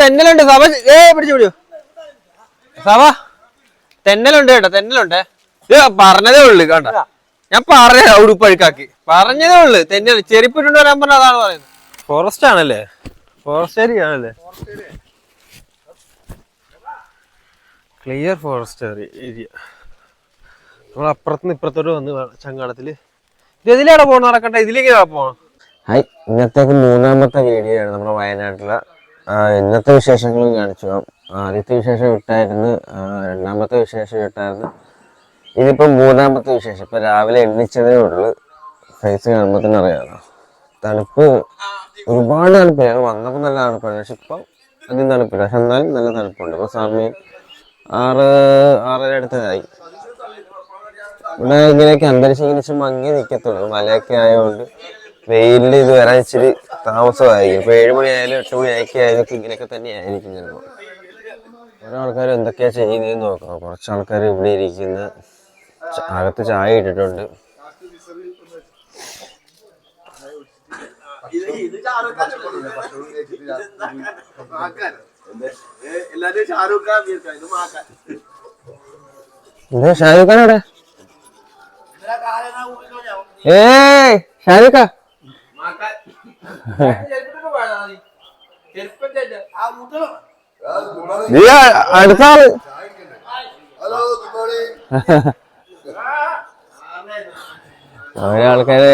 തെന്നലുണ്ട് സഭ ഏ പിടിച്ചു പിടിച്ചു. സഭ തെന്നലുണ്ട് കേട്ടോ തെന്നലുണ്ട്. ഇത് പറഞ്ഞതേ ഉള്ളു കണ്ട? ഞാൻ പറഞ്ഞ ഉടുപ്പ് അഴുക്കാക്കി പറഞ്ഞതേ ഉള്ളു തെന്നൽ. ചെരുപ്പിട്ടുണ്ട് വരാൻ പറഞ്ഞ അതാണ് പറയുന്നത്. ഫോറസ്റ്റ് ആണല്ലേ? ഫോറസ്റ്റ് ഏരിയ ആണല്ലേ? ക്ലിയർ ഫോറസ്റ്റ് ഏരിയ നമ്മൾ അപ്പുറത്തുനിന്ന് ഇപ്പുറത്തോട്ട് വന്ന് ചങ്ങാടത്തിൽ ഇത് ഇതിലാണ് പോകണം നടക്കട്ടെ? ഇതിലേക്ക് പോകണം ഹായ് ഇന്നത്തേക്ക് മൂന്നാമത്തെ വീഡിയോ ആണ് നമ്മുടെ വയനാട്ടിലെ ഇന്നത്തെ വിശേഷങ്ങൾ കാണിച്ചു. ആദ്യത്തെ വിശേഷം ഇട്ടായിരുന്നു രണ്ടാമത്തെ വിശേഷം ഇട്ടായിരുന്നു ഇതിപ്പോ മൂന്നാമത്തെ വിശേഷം. ഇപ്പം രാവിലെ എണ്ണിച്ചതേ ഉള്ളു. ഫേസ് കാണുമ്പോൾ തന്നെ അറിയാമല്ലോ തണുപ്പ് ഒരുപാട് തണുപ്പില്ല. വന്നപ്പോൾ നല്ല തണുപ്പാണ്. പക്ഷെ ഇപ്പം അധികം തണുപ്പില്ല. പക്ഷെ എന്നാലും നല്ല തണുപ്പുണ്ട്. ഇപ്പോൾ സമയം ആറ് ആറര അടുത്തതായി. ഇവിടെ ഇങ്ങനെയൊക്കെ അന്തരീക്ഷം ഇങ്ങനെ മങ്ങി നിൽക്കത്തുള്ളൂ. മലയൊക്കെ ആയതുകൊണ്ട് വെയിലിൽ ഇത് വരാൻ ഇച്ചിരി താമസമായിരിക്കും. ഇപ്പൊ ഏഴുമണി ആയാലും എട്ട് മണി ആയിരിക്കും ഇങ്ങനെയൊക്കെ തന്നെ ആയിരിക്കും ചിലപ്പോൾ ഓരോ ആൾക്കാർ എന്തൊക്കെയാ ചെയ്യുന്നതെന്ന് നോക്കാം കുറച്ച് ആൾക്കാർ ഇവിടെ ഇരിക്കുന്ന അകത്ത് ചായ ഇട്ടിട്ടുണ്ട്. ഷാരൂഖ് അവിടെ? ഏയ് ഷാരൂഖ്. നീ ചെരുപ്പറ്റ ആ മുട്ട നീ ആ- അടുത്ത ആൾ. ഹലോ ഗുഡ് മോർണിംഗ് ഓരോ ആൾക്കാര്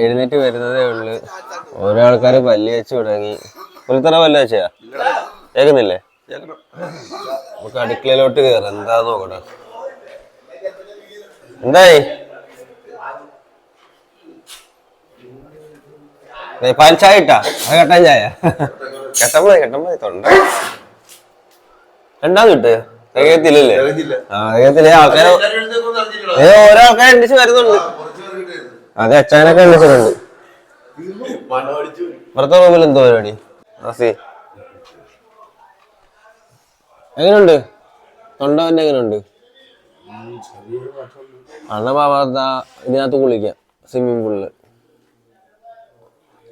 എഴുന്നേറ്റ് വരുന്നതേ ഉള്ളു. ഓരോ ആൾക്കാര് പല്ല് വെച്ച് തുടങ്ങി. പുലത്തറ പല്ല് വെച്ചാ കേക്കുന്നില്ലേ നമുക്ക് അടുക്കളയിലോട്ട് കയറാം എന്താ നോക്കട്ടെ. എന്തായി? പാൽ ചായ ഇട്ടാ അത് കട്ടൻ ചായ. കെട്ടൻ മതി കെട്ടൻ മതി തൊണ്ട. രണ്ടാം കിട്ട് തികയത്തില്ലല്ലേ ആ തികയത്തില്ലേ ആൾക്കാര് ഏ ഓരോ ആൾക്കാർ എണ്ണിച്ച് വരുന്നുണ്ട്. അതെ അച്ഛനൊക്കെ എണ്ണിച്ചിട്ടുണ്ട് പുറത്തെ റൂമിൽ എന്തോ പരിപാടി? ആസി എങ്ങനുണ്ട്? തൊണ്ടവന്റെ എങ്ങനെയുണ്ട് അണ്ണ പാവാത്ത ഇതിനകത്ത് കുളിക്കാം. സ്വിമ്മിങ് പൂളിൽ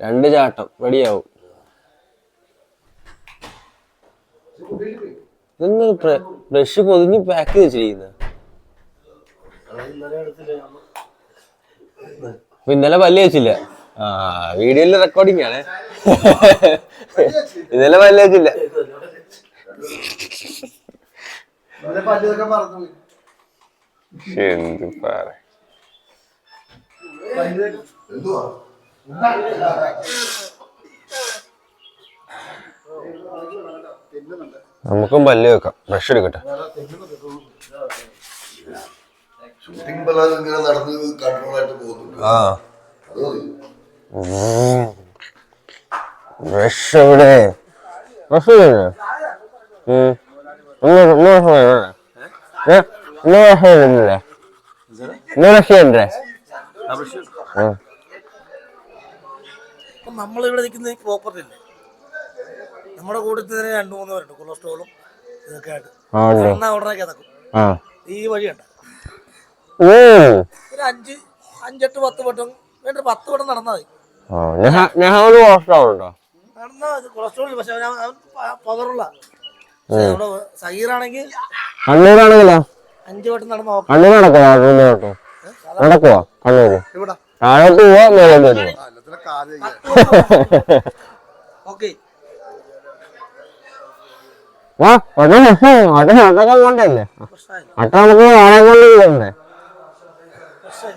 രണ്ട് ചാട്ടം. റെഡിയാവും. ഇതൊന്ന് ബ്രഷ് പൊതിഞ്ഞ് പാക്ക് അപ്പൊ ഇന്നലെ പല്ല് വെച്ചില്ല ആ വീഡിയോയിൽ റെക്കോർഡിംഗ് ആണ്. ഇന്നലെ പല്ല് വെച്ചില്ല എന്ത് പറ. എന്തുവാ? നമുക്കും പല്ല് വെക്കാം. ബ്രഷ് എടുക്കട്ടെ. ഷൂട്ടിംഗ് ഇന്നലെ ഇങ്ങനെ നടന്ന് കൺട്രോൾ ആയിട്ട് പോകുന്നുണ്ട്. ആ. അത് മതി. ബ്രഷ് ഇന്നലെ ഇന്നലെ ഇപ്പം നമ്മളിവിടെ നിൽക്കുന്ന പ്രോപ്പർട്ടി ഇല്ലേ? നമ്മുടെ കൂട്ടത്തിൽ തന്നെ രണ്ടു മൂന്ന് പേരുണ്ട് കൊളസ്ട്രോളും ഇതൊക്കെ ആയിട്ട്. എന്നാ ഉടനെ ഈ വഴിയുണ്ട് ഒരു അഞ്ച് അഞ്ചെട്ട് പത്ത് വട്ടം വേണ്ട പത്ത് വട്ടം നടന്നാൽ മതി. മതി കൊളസ്ട്രോൾ പക്ഷെ പവറുള്ള സഹീറാണെങ്കിൽ കണ്ണൂരാണെങ്കിലോ അഞ്ച് വട്ടം നടന്നോ കണ്ണൂർ നടക്കുവോ? കണ്ണൂർ കേട്ടോ നടക്കുവോ? താഴോട്ട് പോവാ മേലോട്ട് ആ, ഒട്ട ഒട്ട ഒട്ടൊക്കെ പ്രശ്നമായി ഒട്ട നമുക്ക് ആളെ കൊണ്ട് പോകണ്ടേ പ്രശ്നമായി.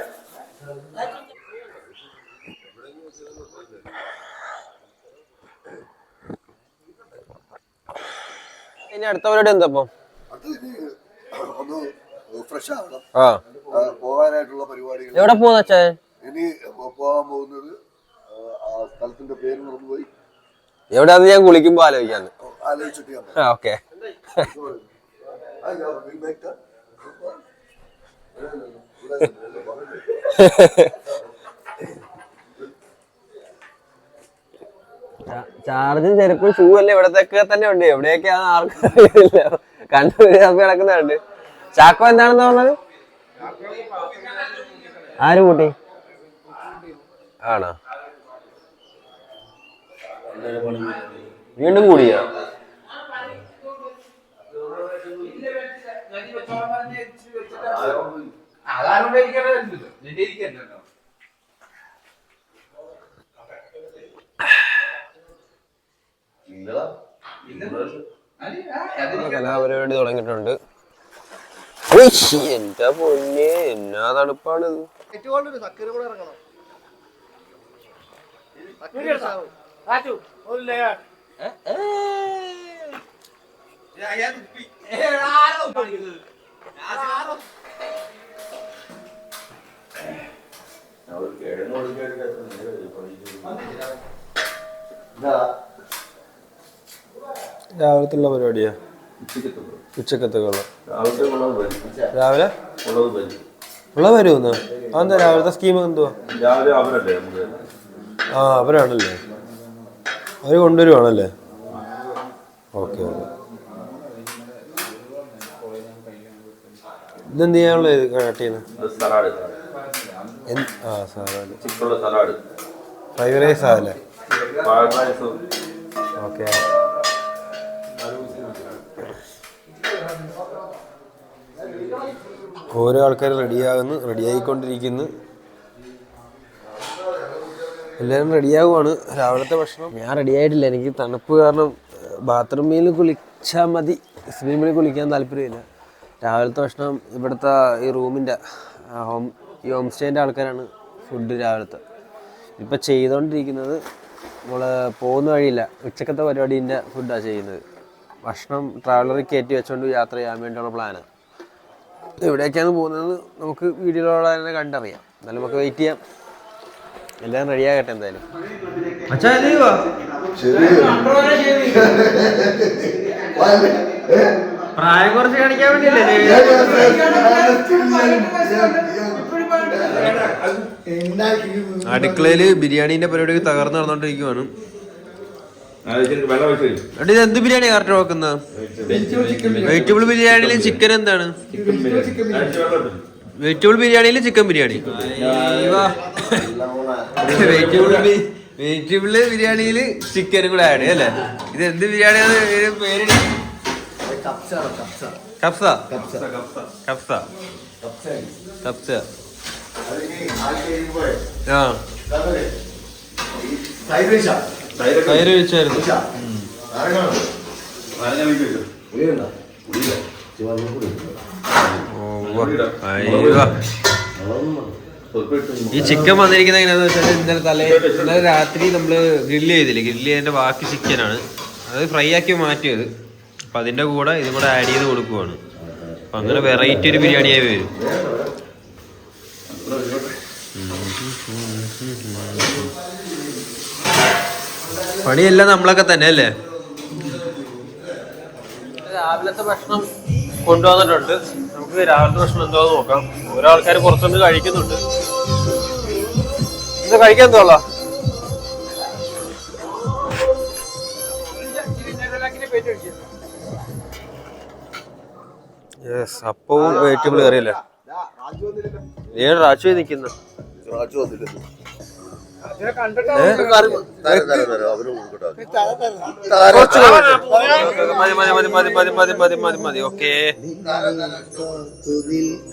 ഇനി അടുത്ത എന്താ അപ്പം പരിപാടികൾ. എവിടെ പോകുന്ന ഇനി പോകാൻ പോകുന്നത് ആ സ്ഥലത്തിന്റെ പേര് മറന്നുപോയി. എവിടെ ഞാൻ കുളിക്കുമ്പോ ആലോചിക്കാന്ന്. ആലോചിച്ചിട്ട് ഓക്കെ. ചാർജും ചെരുപ്പും ഷൂ അല്ലേ ഇവിടത്തൊക്കെ തന്നെ ഉണ്ട്. എവിടെയൊക്കെയാണ് ആർക്കും അറിയില്ല. കണ്ണൂര് കിടക്കുന്നുണ്ട് ചാക്കോ എന്താണെന്ന് പറഞ്ഞത്? ആര് കൂട്ടി? ആണോ? വീണ്ടും കൂടിയോ? കലാപരിപാടി തുടങ്ങിയിട്ടുണ്ട്. എന്റെ പൊന്നെ എന്നാ തണുപ്പാണ് ലെയർ. രാവിലത്തുള്ള പരിപാടിയാ? ഉച്ചക്കത്തെ വെള്ളം രാവിലെ? ഉള്ളത് വരുമെന്ന്? അതെന്താ രാവിലത്തെ സ്കീം എന്തുവാ? ആ അവരാണല്ലേ. അവർ കൊണ്ടുവരുവാണല്ലേ? Okay okay. ഇതെന്ത് ചെയ്യാനുള്ള ഇത് കട്ട് ചെയ്യുന്നത്? ആ സലാഡ് ഫ്രൈഡ് റൈസ് ആവല്ലേ ഓക്കെ. ഓരോ ആൾക്കാർ റെഡിയാകുന്നു റെഡിയായിക്കൊണ്ടിരിക്കുന്നു. എല്ലാവരും റെഡിയാകുവാണ് രാവിലത്തെ ഭക്ഷണം. ഞാൻ റെഡിയായിട്ടില്ല. എനിക്ക് തണുപ്പ് കാരണം ബാത്റൂമിൽ കുളിച്ചാൽ മതി. സ്വിമ്മിംഗ് പൂളിൽ കുളിക്കാൻ താല്പര്യമില്ല. രാവിലത്തെ ഭക്ഷണം ഇവിടുത്തെ ഈ റൂമിന്റെ ഹോം ഈ ഹോം സ്റ്റേന്റെ ആൾക്കാരാണ് ഫുഡ് രാവിലത്തെ. ഇപ്പം ചെയ്തുകൊണ്ടിരിക്കുന്നത് നമ്മൾ പോകുന്ന വഴിയില്ല. ഉച്ചക്കത്തെ പരിപാടീന്റെ ഫുഡാണ് ചെയ്യുന്നത്. ഭക്ഷണം ട്രാവലറിൽ കയറ്റി വെച്ചുകൊണ്ട് യാത്ര ചെയ്യാൻ വേണ്ടിയുള്ള പ്ലാനാണ് എവിടേക്കാണ് പോകുന്നത് നമുക്ക് വീഡിയോയിലൂടെ തന്നെ കണ്ടറിയാം. എന്നാലും നമുക്ക് വെയിറ്റ് ചെയ്യാം. എല്ലാം റെഡി ആകട്ടെ എന്തായാലും. പ്രായം കുറച്ച് കാണിക്കാൻ വേണ്ടിയല്ലേ അടുക്കളയിൽ ബിരിയാണിന്റെ പരിപാടി തകർന്ന് നടന്നോണ്ടിരിക്കുവാണ്. ഇത് എന്ത് ബിരിയാണി കറക്റ്റ് വെക്കുന്നത് വെജിറ്റബിൾ ബിരിയാണിയിൽ ചിക്കൻ എന്താണ്? വെജിറ്റബിൾ ബിരിയാണിയിൽ ചിക്കൻ ബിരിയാണി. വെജിറ്റബിൾ വെജിറ്റബിൾ ബിരിയാണിയിൽ ചിക്കനും കൂടെ ആഡ് അല്ലേ? ഇത് എന്ത് ബിരിയാണിയാണ് പേര്? കപ്സ കപ്സ കപ്സ ആ? തൈര് ഒഴിച്ചായിരുന്നു അയ്യോ. ഈ ചിക്കൻ വന്നിരിക്കുന്ന എങ്ങനെയാന്ന് വെച്ചാൽ ഇന്നലെ തലേ ഇന്നലെ രാത്രി നമ്മൾ ഗ്രില്ല് ചെയ്തില്ലേ? ഗ്രില്ല് ചെയ്തതിന്റെ ബാക്കി ചിക്കനാണ്. അത് ഫ്രൈ ആക്കി മാറ്റിയത്. അപ്പൊ അതിന്റെ കൂടെ ഇതും കൂടെ ആഡ് ചെയ്ത് കൊടുക്കുവാണ്. അപ്പൊ അങ്ങനെ വെറൈറ്റി ഒരു ബിരിയാണിയായി വരും. പണിയെല്ലാം നമ്മളൊക്കെ തന്നെ അല്ലേ രാവിലത്തെ ഭക്ഷണം കൊണ്ടുവന്നിട്ടുണ്ട്. നമുക്ക് രാവിലത്തെ ഭക്ഷണം എന്തോ നോക്കാം. ഓരോ ആൾക്കാർ പുറത്തുനിന്ന് കഴിക്കുന്നുണ്ട്. ഇത് കഴിക്കാൻ തോള യെസ് അപ്പവും വെജിറ്റബിൾ കറിയല്ലേ? ഏഴ് രാജു നിൽക്കുന്നു? റാച്ചു വന്നില്ലെന്ന്.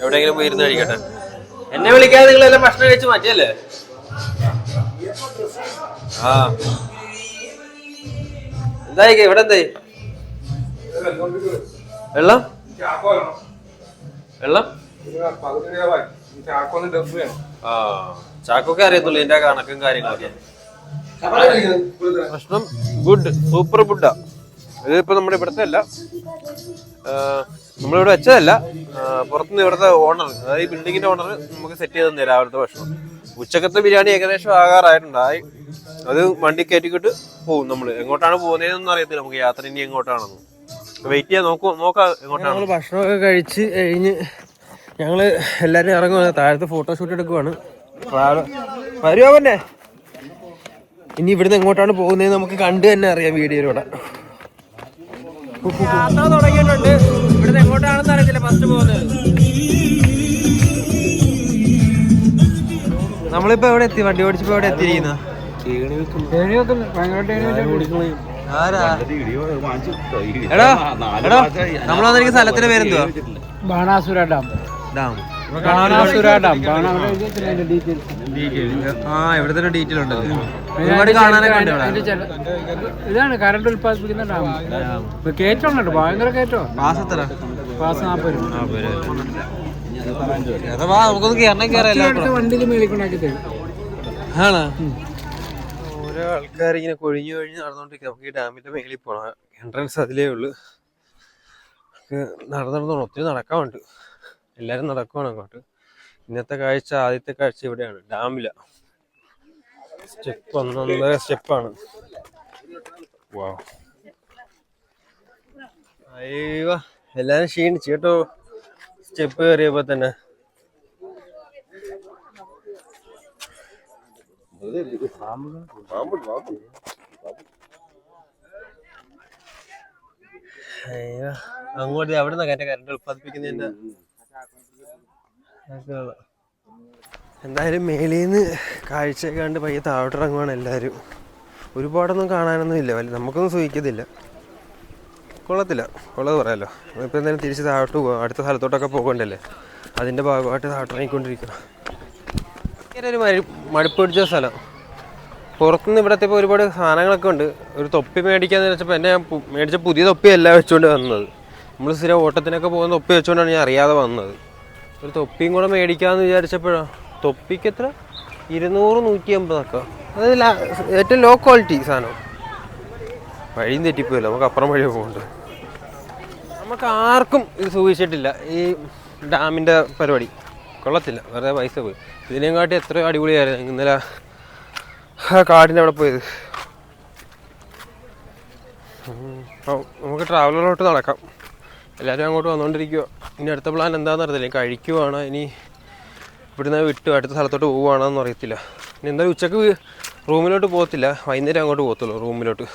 എവിടെങ്കിലും മതി കഴിക്കട്ടെ. എന്നെ വിളിക്കാതെ നിങ്ങൾ എല്ലാം ഭക്ഷണം കഴിച്ച് മാറ്റിയല്ലേ? ആ. എന്തായി ഇവിടെ എന്തായി വെള്ളം? വെള്ളം? ആ. ചാക്കൊക്കെ അറിയത്തുള്ളൂ ഇതിന്റെ കണക്കും കാര്യങ്ങളൊക്കെ. ഭക്ഷണം ഗുഡ് സൂപ്പർ ഫുഡാ ഇതിപ്പോ നമ്മുടെ ഇവിടുത്തെ അല്ല. നമ്മളിവിടെ വെച്ചതല്ല. പുറത്തുനിന്ന് ഇവിടുത്തെ ഓണർ അതായത് ഈ ബിൽഡിങ്ങിന്റെ ഓണർ നമുക്ക് സെറ്റ് ചെയ്ത് തന്നെ രാവിലത്തെ ഭക്ഷണം. ഉച്ചക്കത്തെ ബിരിയാണി ഏകദേശം ആകാറായിട്ടുണ്ടായി. അത് വണ്ടി കയറ്റിക്കിട്ട് പോകും നമ്മൾ എങ്ങോട്ടാണ് പോകുന്നതെന്നൊന്നും അറിയത്തില്ല. നമുക്ക് യാത്ര ഇനി എങ്ങോട്ടാണെന്ന്. വെയിറ്റ് ചെയ്യാൻ നോക്കൂ നോക്കാം എങ്ങോട്ടാണ്. നമ്മൾ ഭക്ഷണമൊക്കെ കഴിച്ച് കഴിഞ്ഞ് ഞങ്ങൾ എല്ലാവരും ഇറങ്ങുക താഴത്ത് ഫോട്ടോഷൂട്ട് എടുക്കുവാണ്. വരുമോ പിന്നെ ഇനി ഇവിടുന്ന് എങ്ങോട്ടാണ് പോകുന്നത് നമുക്ക് കണ്ടു തന്നെ അറിയാം വീഡിയോയിലൂടെ. യാത്ര തുടങ്ങിയിട്ടുണ്ട്. ഇവിടുന്ന് എങ്ങോട്ടാണെന്ന് അറിയത്തില്ല ഫസ്റ്റ് പോകുന്നത്. നമ്മളിപ്പോ എവിടെ എത്തി? വണ്ടി ഓടിച്ചപ്പോ എവിടെ എത്തിയിരിക്കുന്ന? എടാ എടാ സ്ഥലത്തിന്റെ പേരെന്തുവാ? ബാണാസുര ഡാം. ഡാം. ആ ഇവിടെ തന്നെ ഡീറ്റെയിൽ ഉണ്ട് ഒരുപാട് കാണാനൊക്കെ ഉണ്ട് ഇവിടെ. ഇതാണ് കറണ്ട് ഉൽപ്പാദിപ്പിക്കുന്ന ഡാം. ഇത് കയറ്റമുണ്ട് ഭയങ്കര കേറ്റോ പാസ് അഥവാ നമുക്കൊന്ന് കയറണം കയറാം വണ്ടിയിൽ മേളിക്കൊണ്ടാക്കി തരും. ആണോ? ഓരോ ആൾക്കാർ ഇങ്ങനെ കൊഴിഞ്ഞു കൊഴിഞ്ഞ് നടന്നുകൊണ്ടിരിക്കുക നമുക്ക് ഈ ഡാമിന്റെ മേളിൽ പോണം. എൻട്രൻസ് അതിലേ ഉള്ളു. നടന്നു നടന്ന് നടന്നു ഒത്തിരി നടക്കാനുണ്ട്. എല്ലാരും നടക്കുവാണ് അങ്ങോട്ട്. ഇന്നത്തെ കാഴ്ച ആദ്യത്തെ കാഴ്ച ഇവിടെയാണ് ഡാമില. സ്റ്റെപ്പ് ഒന്നൊന്നര സ്റ്റെപ്പാണ്. വാ. അയ്യോ എല്ലാരും ക്ഷീണിച്ചു കേട്ടോ. സ്റ്റെപ്പ് കയറിയപ്പോ തന്നെ. അയ്യോ അങ്ങോട്ട് അവിടെ നിന്നാ കറണ്ട് ഉൽപ്പാദിപ്പിക്കുന്നതിന്റെ അതൊക്കെയുള്ള. എന്തായാലും മേലീന്ന് കാഴ്ച കണ്ട് പയ്യെ താഴോട്ട് ഇറങ്ങുവാണ് എല്ലാവരും. ഒരുപാടൊന്നും കാണാനൊന്നും ഇല്ല വല്ല നമുക്കൊന്നും സൂചിക്കത്തില്ല. കൊള്ളത്തില്ല. കൊള്ളത് പറയാലോ. ഇപ്പം എന്തായാലും തിരിച്ച് താഴോട്ട് പോകാം അടുത്ത സ്ഥലത്തോട്ടൊക്കെ പോകണ്ടല്ലേ? അതിന്റെ ഭാഗമായിട്ട് താഴോട്ട് ഇറങ്ങിക്കൊണ്ടിരിക്കണം ഭയങ്കര ഒരു മഴ മടുപ്പ് പിടിച്ച സ്ഥലം. പുറത്തുനിന്ന് ഇവിടത്തെ ഇപ്പോൾ ഒരുപാട് സാധനങ്ങളൊക്കെ ഉണ്ട്. ഒരു തൊപ്പി മേടിക്കാന്ന് വെച്ചപ്പോൾ എന്നെ മേടിച്ച പുതിയ തൊപ്പിയല്ല വെച്ചുകൊണ്ട് വന്നത്. നമ്മൾ സ്ഥിരം ഓട്ടത്തിനൊക്കെ പോകുന്ന തൊപ്പി വെച്ചുകൊണ്ടാണ് ഞാൻ അറിയാതെ വന്നത്. ഒരു തൊപ്പിയും കൂടെ മേടിക്കാമെന്ന് വിചാരിച്ചപ്പോഴാണ് തൊപ്പിക്ക് എത്ര ഇരുന്നൂറ് നൂറ്റി അമ്പതൊക്കെ അത് ഏറ്റവും ലോ ക്വാളിറ്റി സാധനം. വഴിയും തെറ്റിപ്പോയല്ലോ നമുക്ക് അപ്പുറം വഴി പോകുന്നുണ്ട് നമുക്ക് ആർക്കും ഇത് സൂക്ഷിച്ചിട്ടില്ല. ഈ ഡാമിന്റെ പരിപാടി. കൊള്ളത്തില്ല വെറുതെ പൈസ പോയി. ഇതിനെയും കാട്ടി എത്ര അടിപൊളിയായിരുന്നു ഇന്നലെ കാടിന്റെ അവിടെ പോയത്. നമുക്ക് ട്രാവലറിലോട്ട് നടക്കാം. എല്ലാവരും അങ്ങോട്ട് വന്നുകൊണ്ടിരിക്കുക ഇനി അടുത്ത പ്ലാൻ എന്താണെന്ന് അറിയത്തില്ല. ഇനി കഴിക്കുവാണോ. ഇനി ഇവിടുന്ന് വിട്ടു അടുത്ത സ്ഥലത്തോട്ട് പോവുകയാണെന്ന് അറിയത്തില്ല. ഇനി എന്തായാലും ഉച്ചയ്ക്ക് റൂമിലോട്ട് പോകത്തില്ല. വൈകുന്നേരം അങ്ങോട്ട് പോകത്തുള്ളൂ റൂമിലോട്ട്.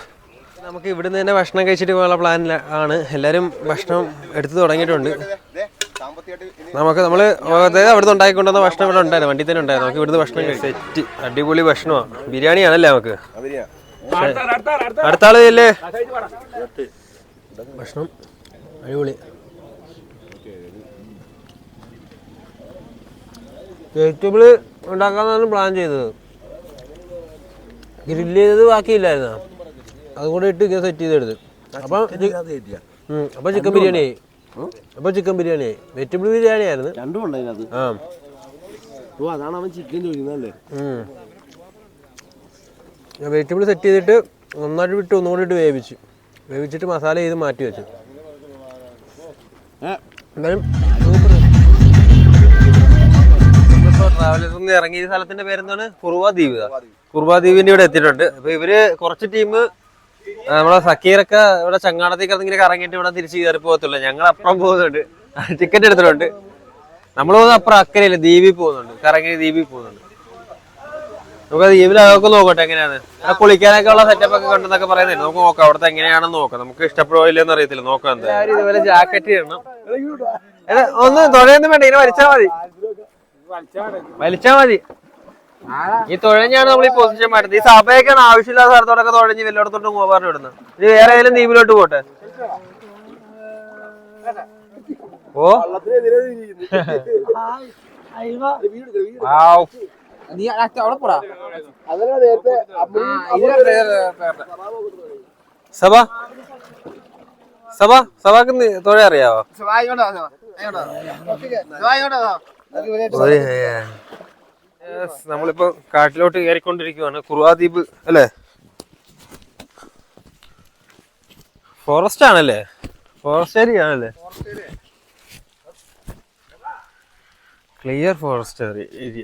നമുക്ക് ഇവിടുന്ന് തന്നെ ഭക്ഷണം കഴിച്ചിട്ട് പോകാനുള്ള പ്ലാൻ ആണ്. എല്ലാവരും ഭക്ഷണം എടുത്തു തുടങ്ങിയിട്ടുണ്ട്. നമുക്ക് നമ്മൾ അതായത് അവിടുന്ന് ഉണ്ടാക്കിക്കൊണ്ടുവന്ന ഭക്ഷണം ഇവിടെ ഉണ്ടായിരുന്നു. വണ്ടി തന്നെ ഉണ്ടായിരുന്നു. നമുക്ക് ഇവിടുന്ന് ഭക്ഷണം കഴിച്ച് സെറ്റ്. അടിപൊളി ഭക്ഷണമാണ് ബിരിയാണി. ആണല്ലേ നമുക്ക് അടുത്ത ആൾ. ഭക്ഷണം അടിപൊളി. വെജിറ്റബിൾ ഉണ്ടാക്കാന്നാണ് പ്ലാൻ ചെയ്തത്. ഗ്രില്ല് ചെയ്തത് ബാക്കിയില്ലായിരുന്ന? അതും കൂടെ ഇട്ട് ഇങ്ങനെ സെറ്റ് ചെയ്തെടുത്ത്. അപ്പം അപ്പൊ ചിക്കൻ ബിരിയാണി ആയി. അപ്പൊ ചിക്കൻ ബിരിയാണി ആയി. വെജിറ്റബിൾ ബിരിയാണി ആയിരുന്നു. രണ്ടും ആ. ഓ അതാണ് അവൻ ചിക്കൻ ചോദിക്കുന്നതല്ലേ? വെജിറ്റബിൾ സെറ്റ് ചെയ്തിട്ട് നന്നായിട്ട് വിട്ട് ഒന്നുകൂടി ഇട്ട് വേവിച്ചു. വേവിച്ചിട്ട് മസാല ചെയ്ത് മാറ്റി വെച്ചു. ട്രാവലേഴ്സ് ഇറങ്ങിയ സ്ഥലത്തിന്റെ പേരെന്താണ്? കുറുവ ദ്വീപ് കുറുവ ദ്വീപിന്റെ ഇവിടെ എത്തിയിട്ടുണ്ട്. അപ്പൊ ഇവർ കുറച്ച് ടീം നമ്മളെ സക്കീറൊക്കെ ഇവിടെ ചങ്ങാടത്തേക്ക് ഇങ്ങനെ ഇറങ്ങിയിട്ട് ഇവിടെ തിരിച്ച് കയറി പോകത്തുള്ളൂ. ഞങ്ങൾ അപ്പുറം പോകുന്നുണ്ട്. ടിക്കറ്റ് എടുത്തിട്ടുണ്ട്. നമ്മൾ പോകുന്ന അപ്പുറം അക്കരയില്ല ദ്വീപിൽ പോകുന്നുണ്ട്. കറങ്ങി ദ്വീപിൽ പോകുന്നുണ്ട്. നമുക്ക് ദ്വീപിൽ അതൊക്കെ നോക്കട്ടെ എങ്ങനെയാണ്? ആ കുളിക്കാനൊക്കെ ഉള്ള സെറ്റപ്പ് ഒക്കെ കണ്ടെന്നൊക്കെ പറയുന്നുണ്ട് നമുക്ക് നോക്കാം അവിടുത്തെ എങ്ങനെയാണെന്ന് നോക്കാം. നമുക്ക് ഇഷ്ടപ്പെടുവോ ഇല്ലെന്ന് അറിയത്തില്ല. നോക്കാം എന്താ. ഇതുപോലെ ജാക്കറ്റ് ഇടണം. എടാ, ഒന്ന് തുഴയൊന്നും വേണ്ട ഇങ്ങനെ വലിച്ചാ മതി. വലിച്ചാ മതി. ഈ തുഴഞ്ഞാണ് നമ്മൾ ഈ പൊസിഷൻ മാറ്റുന്നത്. ഈ സഭയൊക്കെയാണ് ആവശ്യമില്ലാത്ത സ്ഥലത്തോടൊക്കെ തുഴഞ്ഞ് വല്ലയിടത്തോട്ട് പോകാറ് വിടുന്നത് ഇത് വേറെ ഏതെങ്കിലും ദ്വീപിലോട്ട് പോട്ടെ. ഓ. ആവ്. സഭ? സഭ? സഭക്ക് നി- തുഴ അറിയാവോ? നമ്മളിപ്പോ കാട്ടിലോട്ട് കയറിക്കൊണ്ടിരിക്കുവാണ്. കുറുവാദ്വീപ് അല്ലേ? ഫോറസ്റ്റ് ആണല്ലേ? ഫോറസ്റ്റ് ഏരിയ ആണല്ലേ? ക്ലിയർ ഫോറസ്റ്റ് ഏരിയ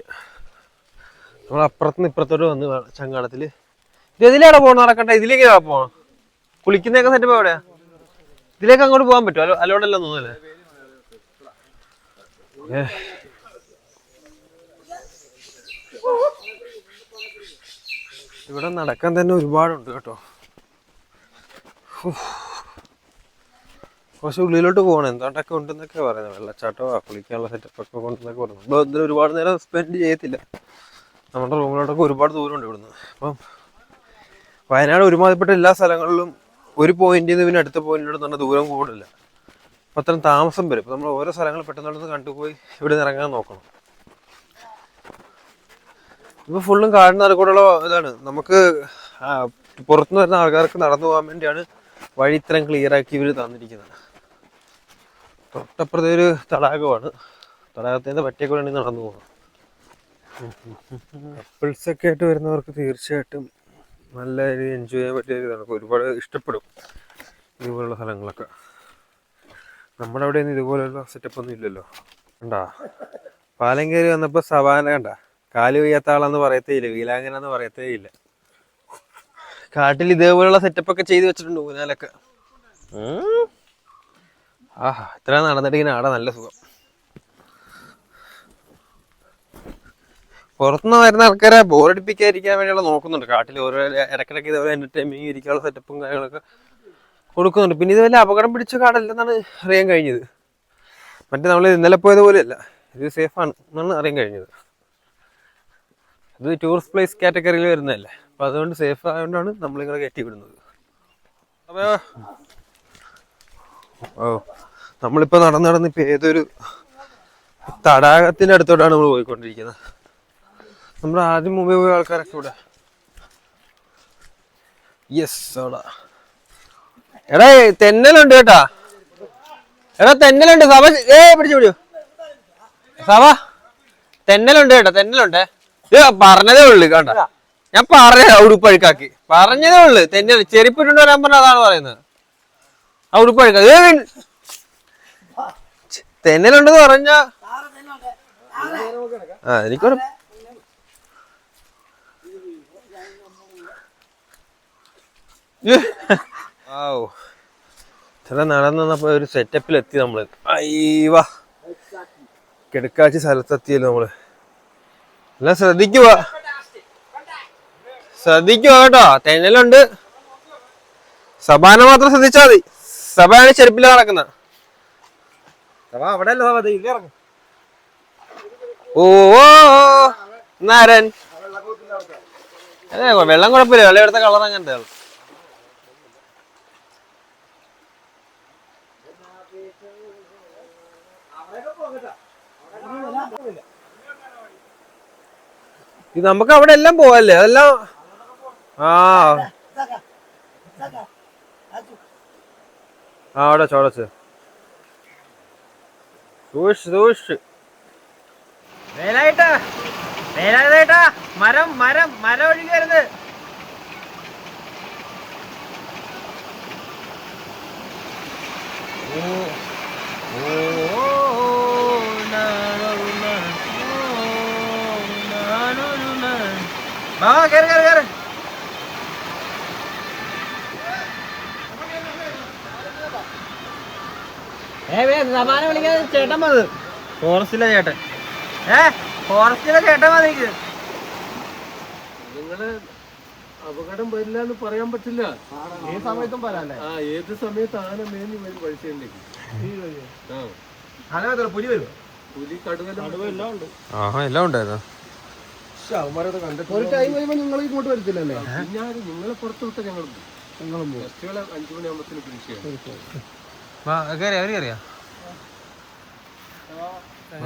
നമ്മൾ ഇപ്പുറത്തോട്ട് വന്ന് ചങ്ങാടത്തിൽ ഇത് ഇതിലേടെ പോകണം നടക്കട്ടെ ഇതിലേക്ക് പോകണം കുളിക്കുന്നതൊക്കെ സെറ്റപ്പ് എവിടെയാ? ഇതിലേക്ക് അങ്ങോട്ട് പോകാൻ പറ്റുമോ? അല്ലോ അലോടല്ല തോന്നല്ലേ. ഇവിടെ നടക്കാൻ തന്നെ ഒരുപാടുണ്ട് കേട്ടോ. കുറച്ച് ഉള്ളിലോട്ട് പോകണം. എന്താണ്ടൊക്കെ ഉണ്ടെന്നൊക്കെ പറയുന്നത്. വെള്ളച്ചാട്ടമോ കുളിക്കാനുള്ള സെറ്റപ്പ് ഒക്കെ പറയുന്നത്. പറയുന്നു നമ്മൾ ഇതിൽ ഒരുപാട് നേരം സ്പെൻഡ് ചെയ്യത്തില്ല. നമ്മുടെ റൂമിലോട്ടൊക്കെ ഒരുപാട് ദൂരമുണ്ട് ഇവിടുന്ന്. അപ്പം വയനാട് ഒരുമാതിരിപ്പെട്ട എല്ലാ സ്ഥലങ്ങളിലും ഒരു പോയിന്റിൽ നിന്ന് പിന്നെ അടുത്ത പോയിന്റിലോട്ട് തന്നെ ദൂരം കൂടില്ല അപ്പം അത്രയും താമസം വരും. അപ്പം നമ്മൾ ഓരോ സ്ഥലങ്ങൾ പെട്ടെന്ന് കണ്ടുപോയി ഇവിടെ നിന്ന് ഇറങ്ങാൻ നോക്കണം. ഇപ്പൊ ഫുള്ളും കാടിന് നടുക്കൂടെയുള്ള ഇതാണ്. നമുക്ക് പുറത്തുനിന്ന് വരുന്ന ആൾക്കാർക്ക് നടന്നു പോകാൻ വേണ്ടിയാണ് വഴി ഇത്രയും ക്ലിയർ ആക്കി ഇവർ തന്നിരിക്കുന്നത്. തൊട്ടപ്പുറത്തെ ഒരു തടാകമാണ്. തടാകത്തിന്റെ പറ്റിയൊക്കെ വേണ്ടി നടന്നു പോകണം കപ്പിൾസ് ഒക്കെ ആയിട്ട് വരുന്നവർക്ക് തീർച്ചയായിട്ടും നല്ല ഒരു എൻജോയ് ചെയ്യാൻ പറ്റിയ ഇതാണ്. ഒരുപാട് ഇഷ്ടപ്പെടും ഇതുപോലുള്ള സ്ഥലങ്ങളൊക്കെ. നമ്മുടെ അവിടെ ഒന്നും ഇതുപോലെയുള്ള സെറ്റപ്പ് ഒന്നും ഇല്ലല്ലോ. കണ്ടാ? പാലം വന്നപ്പോൾ വന്നപ്പോ സവാന കണ്ട? കാൽ വയ്യാത്ത ആളെന്ന് പറയത്തേ ഇല്ല. വീലാങ്കന എന്ന് പറയത്തേ ഇല്ല. കാട്ടിൽ ഇതേപോലെയുള്ള സെറ്റപ്പ് ഒക്കെ ചെയ്തു വെച്ചിട്ടുണ്ട് ഊനാലൊക്കെ ആഹാ ഇത്ര നടന്നിട്ട് ഇങ്ങനെ ആടെ നല്ല സുഖം. പുറത്തുനിന്ന് വരുന്ന ആൾക്കാരെ ബോറടിപ്പിക്കാതിരിക്കാൻ വേണ്ടിയുള്ള നോക്കുന്നുണ്ട്. കാട്ടിൽ ഓരോ ഇടക്കിടക്ക് ഇതേപോലെ എന്റർടൈൻമെന്റ് ഇരിക്കാനുള്ള സെറ്റപ്പും കാര്യങ്ങളൊക്കെ കൊടുക്കുന്നുണ്ട്. പിന്നെ ഇത് വലിയ അപകടം പിടിച്ച കാടല്ലെന്നാണ് അറിയാൻ കഴിഞ്ഞത്. മറ്റേ നമ്മൾ ഇന്നലെ പോയത് പോലെയല്ല. ഇത് സേഫാണ് എന്നാണ് അറിയാൻ കഴിഞ്ഞത്. ഇത് ടൂറിസ്റ്റ് പ്ലേസ് കാറ്റഗറിയിൽ വരുന്നതല്ലേ. അപ്പൊ അതുകൊണ്ട് സേഫ് ആയതുകൊണ്ടാണ് നമ്മളിങ്ങനെ കയറ്റി വിടുന്നത്. അപ്പോൾ ഓ നമ്മളിപ്പോൾ നടന്ന് നടന്ന് ഇപ്പൊ ഏതൊരു തടാകത്തിന്റെ അടുത്തോട്ടാണ് നമ്മൾ പോയിക്കൊണ്ടിരിക്കുന്നത്. നമ്മുടെ ആദ്യം മുമ്പേ പോയ ആൾക്കാരൊക്കെ ഇവിടെ. യെസ് അവിടെ. എടാ തെന്നലുണ്ട് കേട്ടാ. എടാ തെന്നലുണ്ട്. സഭ ഏ പിടിച്ചു പിടിച്ചു. സഭ? തെന്നലുണ്ട് കേട്ടോ തെന്നലുണ്ട്. ഇത് പറഞ്ഞതേ ഉള്ളു കണ്ട? ഞാൻ പറഞ്ഞ ഉടുപ്പഴുക്കാക്കി. പറഞ്ഞതേ ഉള്ളു തെന്നൽ ചെരുപ്പിട്ടുണ്ട് വരാൻ പറഞ്ഞ അതാണ് പറയുന്നത്. ആ ഉടുപ്പഴുക്ക ഏ തെന്നലുണ്ടെന്ന് പറഞ്ഞ ആ എനിക്കൊരു ആവൂ നടന്നു വന്നപ്പോ ഒരു സെറ്റപ്പിൽ എത്തി നമ്മൾ. അയ്യവാ. കിടക്കാച്ചി സ്ഥലത്തെത്തിയല്ലോ നമ്മൾ. എല്ലാം ശ്രദ്ധിക്കുക ശ്രദ്ധിക്കുക കേട്ടോ. തെന്നലുണ്ട്. സബാന മാത്രം ശ്രദ്ധിച്ചാ മതി. സബാന ചെരുപ്പില നടക്കുന്ന. അവിടെ ഓ, നാരൻ അതെ വെള്ളം കുഴപ്പമില്ല. വെള്ളം എടുത്ത കളർ അങ്ങനത്തെ ഇത് നമുക്ക് അവിടെ എല്ലാം പോവല്ലേ? അതെല്ലാം ആ. ആ അവിടെ ചോടച്ച് സൂക്ഷിച്ച് സൂക്ഷിച്ച്. വേലായിട്ടാ വേലായിട്ടാ മരം മരം മരം ഒഴുകി വരുന്നത്. ഓ കേറ് കേറ് കേറ് ഏ വേ സമാനം വിളിക്കാൻ ചേട്ടൻ വന്നത്. ഫോറസ്റ്റിലെ ചേട്ടൻ. ഏ ഫോറസ്റ്റിലെ ചേട്ടൻ വന്നിക്ക് നിങ്ങൾ അപകടം വരില്ല എന്ന് പറയാൻ പറ്റില്ല. ഏത് സമയത്തും പറയാല്ലേ ആ ഏത് സമയത്ത് ആന മേഞ്ഞ് വരും വഴിച്ചേണ്ടേക്ക് ആ. ഹലോ പുലി വരും പുലി കടുവ എല്ലാം ഉണ്ട്. ആഹാ എല്ലാം ഉണ്ടായിരുന്നു. ഒരു ടൈം കഴിയുമ്പോ നിങ്ങൾ ഇങ്ങോട്ട് വരത്തില്ലല്ലേ? ഞാൻ നിങ്ങളെ പുറത്തു വിട്ട ഞങ്ങൾ ഞങ്ങളും ഫെസ്റ്റിവൽ അഞ്ചു മണിയാകുമ്പത്തിന് ഫിനിഷ് ചെയ്യാം.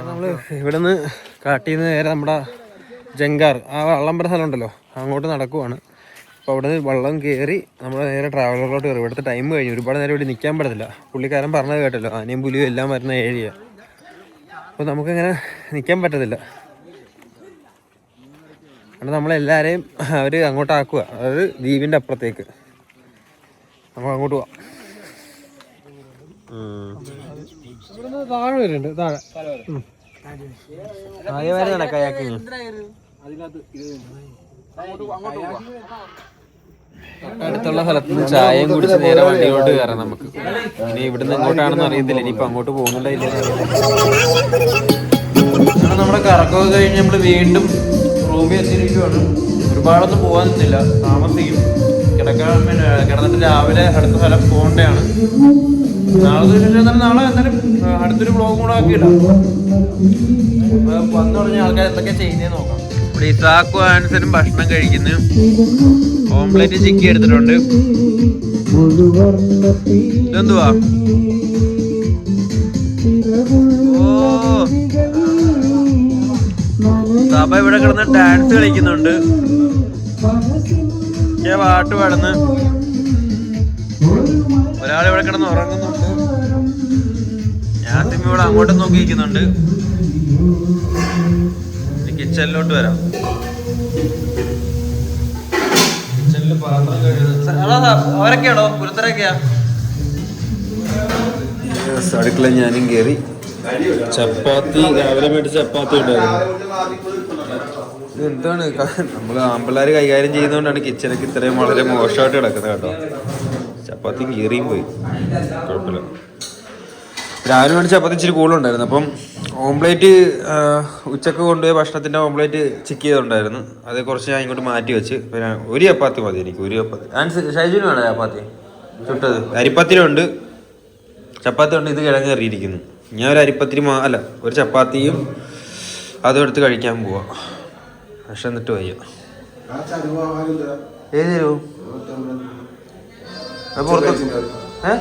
നമ്മൾ ഇവിടുന്ന് കാട്ടിന്ന് നേരെ നമ്മുടെ ജങ്കാർ ആ വള്ളം പറഞ്ഞ സ്ഥലം ഉണ്ടല്ലോ അങ്ങോട്ട് നടക്കുവാണ്. അപ്പോൾ അവിടെ നിന്ന് വെള്ളം കയറി നമ്മൾ നേരെ ട്രാവലറിലോട്ട് കയറി. ഇവിടുത്തെ ടൈം കഴിഞ്ഞു. ഒരുപാട് നേരം ഇവിടെ നിൽക്കാൻ പറ്റത്തില്ല. പുള്ളിക്കാരൻ പറഞ്ഞത് കേട്ടല്ലോ ആനയും പുലിയും എല്ലാം വരുന്ന ഏരിയ അപ്പോൾ നമുക്കിങ്ങനെ നിൽക്കാൻ പറ്റത്തില്ല. കാരണം നമ്മളെല്ലാവരെയും അവർ അങ്ങോട്ടാക്കുക. അതായത് ദ്വീപിന്റെ അപ്പുറത്തേക്ക്. നമുക്ക് അങ്ങോട്ട് പോവാം. താഴെ വരുന്നുണ്ട് താഴെ. അടുത്തുള്ള സ്ഥലത്ത് നിന്ന് ചായയും കുടിച്ച് നേരെ വണ്ടിയിലോട്ട് കയറാം നമുക്ക്. ഇനി ഇവിടുന്ന് എങ്ങോട്ടാണെന്ന് അറിയത്തില്ല ഇനിയിപ്പോ അങ്ങോട്ട് പോകുന്നുണ്ടായില്ല നമ്മുടെ കറക്കൊക്കെ കഴിഞ്ഞ് നമ്മൾ വീണ്ടും റൂമിൽ എത്തിയിരിക്കുവാണ് ഒരുപാടൊന്നും പോകാൻ നിന്നില്ല. താമസിക്കും. കിടക്കാൻ കിടന്നിട്ട് രാവിലെ അടുത്ത സ്ഥലം പോകേണ്ടതാണ്. നാളെ ചോദിച്ചാൽ നാളെ എന്തായാലും അടുത്തൊരു ബ്ലോഗും കൂടെ ആക്കിയിടാം വന്നു തുടങ്ങിയ ആൾക്കാർ എന്തൊക്കെ ചെയ്യുന്നേ നോക്കാം. ഇവിടെ ഇസാക്കും ആൻസനും ഭക്ഷണം കഴിക്കുന്നു. ഓംപ്ലേറ്റ് ചിക്കി എടുത്തിട്ടുണ്ട്. ഇതെന്തുവാ? ഓ സഭ ഇവിടെ കിടന്ന് ഡാൻസ് കളിക്കുന്നുണ്ട്. ഞാൻ പാട്ട് പാടുന്നു ഒരാൾ ഇവിടെ കിടന്ന് ഉറങ്ങുന്നുണ്ട്. ഞാൻ ഇവിടെ അങ്ങോട്ട് നോക്കിയിരിക്കുന്നുണ്ട് കിച്ചണിലോട്ട് വരാം. കിച്ചണിൽ പാത്രം കഴുകുന്നത് അവരൊക്കെയാണോ? പുരത്തരൊക്കെയാ അടുക്കള ഞാനും കയറി ചപ്പാത്തി രാവിലെ മേടിച്ച ചപ്പാത്തി ഉണ്ടായിരുന്നു. എന്താണ് നമ്മൾ ആമ്പിള്ളേർ കൈകാര്യം ചെയ്യുന്നതുകൊണ്ടാണ് കിച്ചനൊക്കെ ഇത്രയും വളരെ മോശമായിട്ട് കിടക്കുന്നത് കേട്ടോ. ചപ്പാത്തി കീറിയും പോയി. കുഴപ്പമില്ല. രാവിലെ വേണ്ടി ചപ്പാത്തി ഇച്ചിരി കൂടുതലുണ്ടായിരുന്നു. അപ്പം ഓംപ്ലേറ്റ് ഉച്ചയ്ക്ക് കൊണ്ടുപോയി ഭക്ഷണത്തിന്റെ ഓംപ്ലേറ്റ് ചെക്ക് ചെയ്തിട്ടുണ്ടായിരുന്നു അത് കുറച്ച് ഞാൻ ഇങ്ങോട്ട് മാറ്റി വെച്ച്. പിന്നെ ഒരു ചപ്പാത്തി മതി എനിക്ക് ഒരു ചപ്പാത്തി. ആൻസ് വേണം ചപ്പാത്തി? ചുട്ടത്. അരിപ്പത്തിനുണ്ട് ചപ്പാത്തി ഉണ്ട് ഇത് കിഴങ്ങ് കയറിയിരിക്കുന്നു ഞാൻ ഒരു അരിപ്പത്തിരി അല്ല ഒരു ചപ്പാത്തിയും അതും എടുത്ത് കഴിക്കാൻ പോവാ. പക്ഷെ എന്നിട്ട് വയ്യ. ഏത് തരുമോ പുറത്ത് ഏ?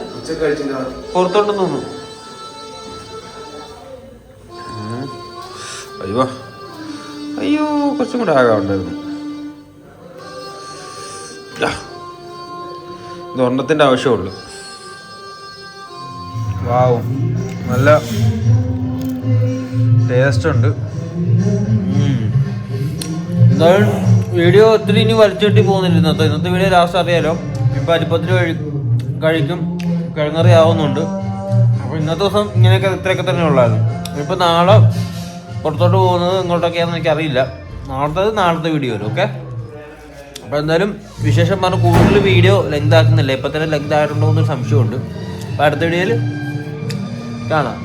പുറത്തോട്ടെന്ന് തോന്നുന്നു ഉം. അയ്യോ. അയ്യോ കുറച്ചും കൂടെ ആകാറുണ്ടായിരുന്നു. ഇത് ഒരെണ്ണത്തിന്റെ ആവശ്യമുള്ളൂ വാവും. നല്ല ടേസ്റ്റ് ഉണ്ട്. എന്തായാലും വീഡിയോ ഒത്തിരി ഇനി വലിച്ചിട്ടി പോകുന്നില്ല. ഇന്നത്തെ ഇന്നത്തെ വീഡിയോ ലാസ്റ്റ് അറിയാലോ? ഇപ്പം അരിപ്പത്തിൽ കഴി കഴിക്കും. കിഴങ്ങറി ആവുന്നുണ്ട്. അപ്പോൾ ഇന്നത്തെ ദിവസം ഇങ്ങനെയൊക്കെ ഇത്രയൊക്കെ തന്നെ ഉള്ളായിരുന്നു. ഇപ്പം നാളെ പുറത്തോട്ട് പോകുന്നത് ഇങ്ങോട്ടൊക്കെയാണെന്ന് എനിക്കറിയില്ല. നാളത്തെ നാളത്തെ വീഡിയോ വരും ഓക്കെ അപ്പോൾ എന്തായാലും വിശേഷം പറഞ്ഞ് കൂടുതൽ വീഡിയോ ലെങ്ത് ആക്കുന്നില്ല. ഇപ്പം തന്നെ ലെങ്ത് ആയിട്ടുണ്ടോ എന്നൊരു സംശയമുണ്ട്. അപ്പോൾ അടുത്ത വീഡിയോയിൽ കാണാം.